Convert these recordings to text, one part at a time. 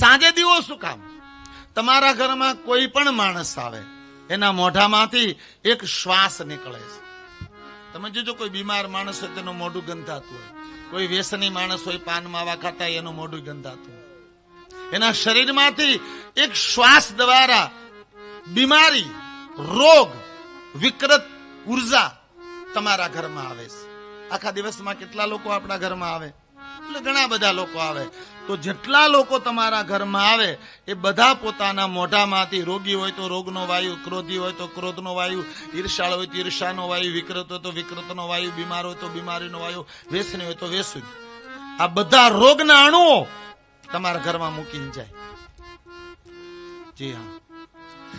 સાંજે દીવો શું કામ? તમારા ઘરમાં કોઈ પણ માણસ આવે, એના મોઢામાંથી એક શ્વાસ નીકળે છે. તમે જોજો, કોઈ બીમાર માણસ હોય તેનું મોઢું ગંધાતું હોય. કોઈ વ્યસની માણસ હોય પાન માવા ખાતા એનું મોઢું ગંધાતું હોય. એના શરીરમાંથી એક શ્વાસ દ્વારા બીમારી, રોગ, વિકૃત ઊર્જા તમારા ઘરમાં આવે છે. આખા દિવસમાં કેટલા લોકો આપણા ઘરમાં આવે? ઘણા બધા લોકો આવે. તો જેટલા લોકો તમારા ઘરમાં આવે, એ બધા પોતાના મોઢામાંથી રોગી હોય તો રોગનો વાયુ, ક્રોધી હોય તો ક્રોધનો વાયુ, ઈર્ષાળ હોય તો ઈર્ષાનો વાયુ, વિકૃત હોય તો વિકૃતનો વાયુ, બીમાર હોય તો બીમારીનો વાયુ, વેસની હોય તો વેસું આ બધા રોગના અણુઓ તમારા ઘરમાં મૂકીને જાય. જી હા.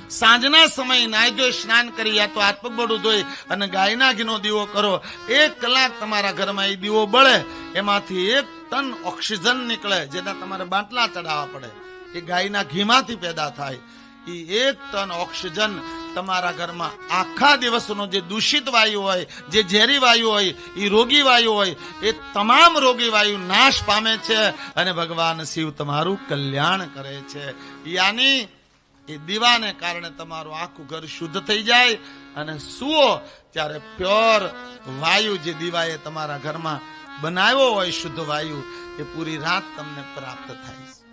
સાંજના સમયે નાહી ધોઈ, સ્નાન કરી યા તો હાથ બળું ધોઈ અને ગાયના ઘીનો દીવો કરો. એક કલાક તમારા ઘરમાં એ દીવો બળે, એમાંથી એક ટન ઓક્સિજન નીકળે, જેના તમારે બાટલા ચડાવવા પડે. એ ગાયના ઘીમાંથી પેદા થાય. એ એક ટન ઓક્સિજન તમારા ઘરમાં આખા દિવસનો જે દૂષિત વાયુ હોય, જે ઝેરી વાયુ હોય, એ રોગી વાયુ હોય, એ તમામ રોગી વાયુ નાશ પામે છે અને ભગવાન શિવ તમારું કલ્યાણ કરે છે. યાની એ દીવાને કારણે તમારું આખું ઘર શુદ્ધ થઈ જાય અને સુવો ત્યારે પ્યોર વાયુ જે દીવાએ તમારા ઘરમાં બનાવ્યો હોય શુદ્ધ વાયુ એ પૂરી રાત તમને પ્રાપ્ત થાય છે.